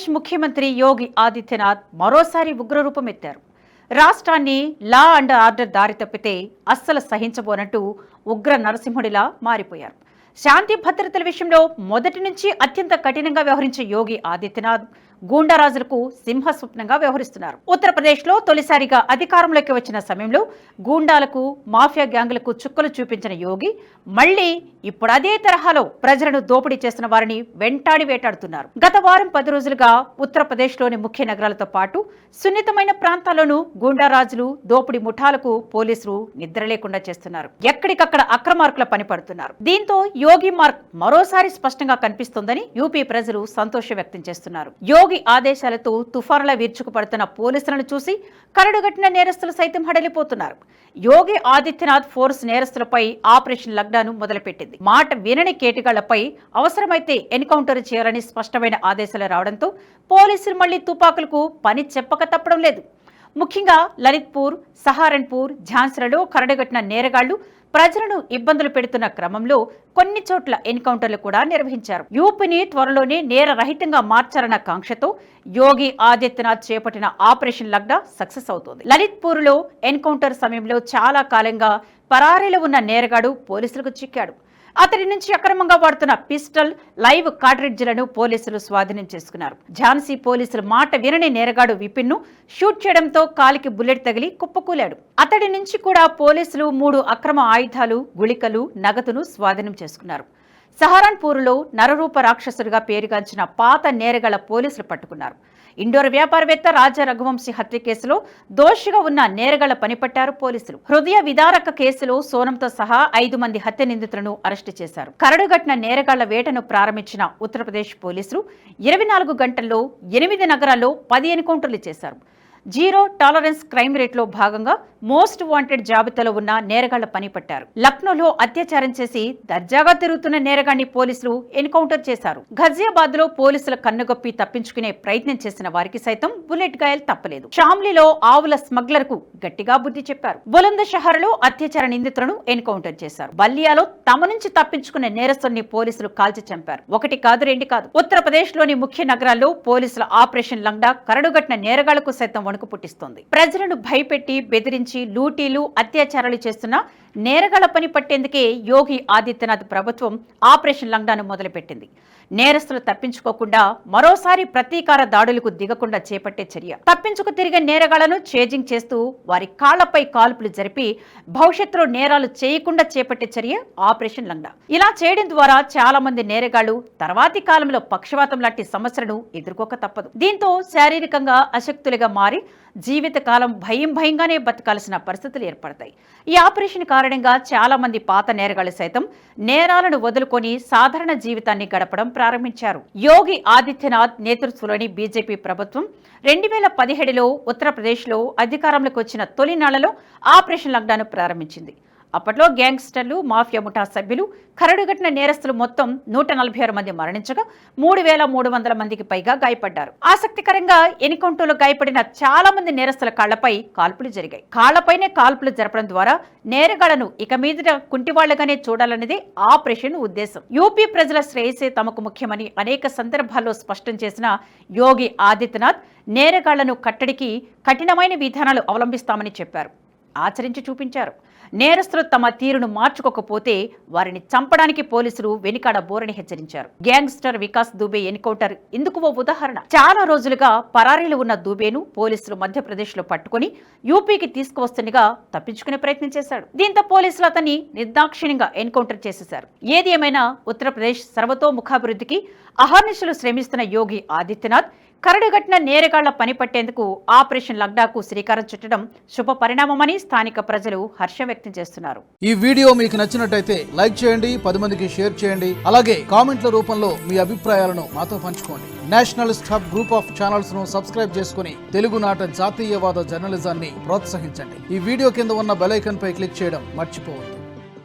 ఆంధ్రప్రదేశ్ ముఖ్యమంత్రి యోగి ఆదిత్యనాథ్ మరోసారి ఉగ్రరూపం ఎత్తారు. రాష్ట్రాన్ని లా అండ్ ఆర్డర్ దారి తప్పితే అస్సలు సహించబోనట్టు ఉగ్ర నరసింహుడిలా మారిపోయారు. శాంతి భద్రతల విషయంలో మొదటి నుంచి అత్యంత కఠినంగా వ్యవహరించే యోగి ఆదిత్యనాథ్ గూండారాజులకు సింహస్వప్నంగా వ్యవహరిస్తున్నారు. ఉత్తరప్రదేశ్లో తొలిసారిగా అధికారంలోకి వచ్చిన సమయంలో గూండాలకు మాఫియా గ్యాంగులకు చుక్కలు చూపించిన యోగి మళ్ళీ ఇప్పుడు అదే తరహాలో ప్రజలను దోపిడీ చేసిన వారిని వెంటాడి వేటాడుతున్నారు. గత వారం పది రోజులుగా ఉత్తరప్రదేశ్లోని ముఖ్య నగరాలతో పాటు సున్నితమైన ప్రాంతాల్లోనూ గూండారాజులు దోపిడీ ముఠాలకు పోలీసులు నిద్ర లేకుండా చేస్తున్నారు. ఎక్కడికక్కడ అక్రమార్కుల పనిపడుతున్నారు దీంతో యోగి మార్క్ మరోసారి స్పష్టంగా కనిపిస్తోందని యూపీ ప్రజలు సంతోషం వ్యక్తం చేస్తున్నారు. యోగి ఆదేశాలతో తుఫానుల విరుచుకుపడుతున్న పోలీసులను చూసి కరడుగట్టిన నేరస్తులు సైతం హడలిపోతున్నారు. యోగి ఆదిత్యనాథ్ ఫోర్స్ నేరస్తులపై ఆపరేషన్ లగ్నాను మొదలుపెట్టింది. మాట వినని కేటగాళ్ళపై అవసరమైతే ఎన్కౌంటర్ చేయాలని స్పష్టమైన ఆదేశాలు రావడంతో పోలీసులు మళ్ళీ తుపాకులకు పని చెప్పక తప్పడం లేదు. ముఖ్యంగా లలిత్పూర్ సహారన్పూర్ ఝాన్సీలలో కరడుగట్టిన నేరగాళ్ళు ప్రజలను ఇబ్బందులు పెడుతున్న క్రమంలో కొన్ని చోట్ల ఎన్కౌంటర్లు కూడా నిర్వహించారు. యూపీని త్వరలోనే నేరరహితంగా మార్చాలన్న కాంక్షతో యోగి ఆదిత్యనాథ్ చేపట్టిన ఆపరేషన్ లగ్డా సక్సెస్ అవుతోంది. లలిత్పూర్లో ఎన్కౌంటర్ సమయంలో చాలా కాలంగా పరారీలో ఉన్న నేరగాడు పోలీసులకు చిక్కాడు. అతడి నుంచి అక్రమంగా వాడుతున్న పిస్టల్ లైవ్ కాట్రిడ్జ్లను పోలీసులు స్వాధీనం చేసుకున్నారు. ఝాన్సీ పోలీసులు మాట వినని నేరగాడు విపిన్ను షూట్ చేయడంతో కాలికి బుల్లెట్ తగిలి కుప్పకూలాడు. అతడి నుంచి కూడా పోలీసులు మూడు అక్రమ ఆయుధాలు గుళికలు నగదును స్వాధీనం చేసుకున్నారు. సహరాన్పూర్లో నరరూప రాక్షసుడిగా పేరుగాంచిన పాత నేరగల పోలీసులు పట్టుకున్నారు. ఇండోర్ వ్యాపారవేత్త రాజా రఘువంశీ హత్య కేసులో దోషిగా ఉన్న నేరగల పనిపట్టారు పోలీసులు. హృదయ విదారక కేసులో సోనంతో సహా ఐదు మంది హత్య నిందితులను అరెస్టు చేశారు. కరడుగట్టిన నేరగాళ్ళ వేటను ప్రారంభించిన ఉత్తరప్రదేశ్ పోలీసులు ఇరవై నాలుగు గంటల్లో ఎనిమిది నగరాల్లో పది ఎన్కౌంటర్లు చేశారు. జీరో టాలరెన్స్ క్రైమ్ రేట్లో భాగంగా మోస్ట్ వాంటెడ్ జాబితాలో ఉన్న నేరగాళ్ళ పని పట్టారు. లక్నోలో అత్యాచారం చేసి దర్జాగా తిరుగుతున్న నేరగాన్ని పోలీసులు ఎన్కౌంటర్ చేశారు. ఘజియాబాద్లో పోలీసుల కన్నుగొప్పి తప్పించుకునే ప్రయత్నం చేసిన వారికి సైతం బుల్లెట్ గాయాలు తప్పలేదు. షామ్లీలో ఆవుల స్మగ్లర్కు గట్టిగా బుద్ధి చెప్పారు. బులంద షహర్లో అత్యాచార నిందితులను ఎన్కౌంటర్ చేశారు. బల్లియాలో తమ నుంచి తప్పించుకున్న నేరస్తుల్ని పోలీసులు కాల్చి చంపారు. ఒకటి కాదు రెండు కాదు. ఉత్తరప్రదేశ్లోని ముఖ్య నగరాల్లో పోలీసుల ఆపరేషన్ లంగ్డా కరడుగట్టిన నేరగాళ్ళకు సైతం వణుకు పుట్టిస్తోంది. ప్రజలను భయపెట్టి బెదిరించి లూటీలు అత్యాచారాలు చేస్తున్న నేరగాళ్ళ పని పట్టేందుకే యోగి ఆదిత్యనాథ్ ప్రభుత్వం ఆపరేషన్ లంగ్డాను మొదలుపెట్టింది. నేరస్తులు తప్పించుకోకుండా మరోసారి ప్రతీకార దాడులకు దిగకుండా చేపట్టే చర్య. తప్పించుకు తిరిగే నేరగాళ్ళను చేజింగ్ చేస్తూ వారి కాళ్ళపై కాల్పులు జరిపి భవిష్యత్తులో నేరాలు చేయకుండా చేపట్టే చర్య ఆపరేషన్ లంగా. ఇలా చేయడం ద్వారా చాలా మంది నేరగాళ్ళు తర్వాతి కాలంలో పక్షవాతం లాంటి సమస్యలను ఎదుర్కోక తప్పదు. దీంతో శారీరకంగా అశక్తులుగా మారి జీవితకాలం భయం భయంగానే బతకాల్సిన పరిస్థితులు ఏర్పడతాయి. ఈ ఆపరేషన్ కారణంగా చాలా మంది పాత నేరగాళ్ళు సైతం నేరాలను వదులుకొని సాధారణ జీవితాన్ని గడపడం ప్రారంభించారు. యోగి ఆదిత్యనాథ్ నేతృత్వంలోని బీజేపీ ప్రభుత్వం రెండు వేల పదిహేడులో ఉత్తరప్రదేశ్లో అధికారంలోకి వచ్చిన తొలినాళ్ళలో ఆపరేషన్ లాక్డౌన్ ప్రారంభించింది. అప్పట్లో గ్యాంగ్స్టర్లు మాఫియా ముఠా సభ్యులు కరడుగట్టిన నేరస్తులు మొత్తం నూట నలభై ఆరు మంది మరణించగా మూడు వేల మూడు వందల మందికి పైగా గాయపడ్డారు. ఆసక్తికరంగా ఎన్కౌంటర్లో గాయపడిన చాలా మంది నేరస్తుల కాళ్ళపై కాల్పులు జరిగాయి. కాళ్ళపైనే కాల్పులు జరపడం ద్వారా నేరగాళ్ళను ఇక మీదట కుంటివాళ్ళుగానే చూడాలన్నదే ఆపరేషన్ ఉద్దేశం. యూపీ ప్రజల శ్రేయసే తమకు ముఖ్యమని అనేక సందర్భాల్లో స్పష్టం చేసిన యోగి ఆదిత్యనాథ్ నేరగాళ్ళను కట్టడికి కఠినమైన విధానాలు అవలంబిస్తామని చెప్పారు. ఆచరించి చూపించారు. నేరస్తులు తమ తీరును మార్చుకోకపోతే వారిని చంపడానికి పోలీసులు వెనుకాడ బోరని హెచ్చరించారు. గ్యాంగ్స్టర్ వికాస్ దుబే ఎన్కౌంటర్ ఇందుకు ఓ ఉదాహరణ. చాలా రోజులుగా పరారీలు ఉన్న దుబేను పోలీసులు మధ్యప్రదేశ్లో పట్టుకుని యూపీకి తీసుకువస్తుండగా తప్పించుకునే ప్రయత్నం చేశాడు. దీంతో పోలీసులు అతన్ని నిర్దాక్షిణ్యంగా ఎన్కౌంటర్ చేసేశారు. ఏది ఏమైనా ఉత్తరప్రదేశ్ సర్వతోముఖాభివృద్ధికి అహర్నిశలు శ్రమిస్తున్న యోగి ఆదిత్యనాథ్ కరడుగట్టిన నేరగాళ్ళ పని పట్టేందుకు ఆపరేషన్ లగ్డాకు శ్రీకారం చుట్టడం శుభ పరిణామమని స్థానిక ప్రజలు హర్షం వ్యక్తం చేస్తున్నారు. ఈ వీడియో మీకు నచ్చినట్టయితే లైక్ చేయండి పది మందికి షేర్ చేయండి అలాగే కామెంట్ల రూపంలో మీ అభిప్రాయాలను మాతో పంచుకోండి. నేషనల్ స్టాప్ గ్రూప్ ఆఫ్ ఛానల్స్ను సబ్స్క్రైబ్ చేసుకుని తెలుగునాట జాతీయవాద జర్నలిజాన్ని ప్రోత్సహించండి. ఈ వీడియో కింద ఉన్న బెలైకన్ పై క్లిక్ చేయడం మర్చిపోవద్దు.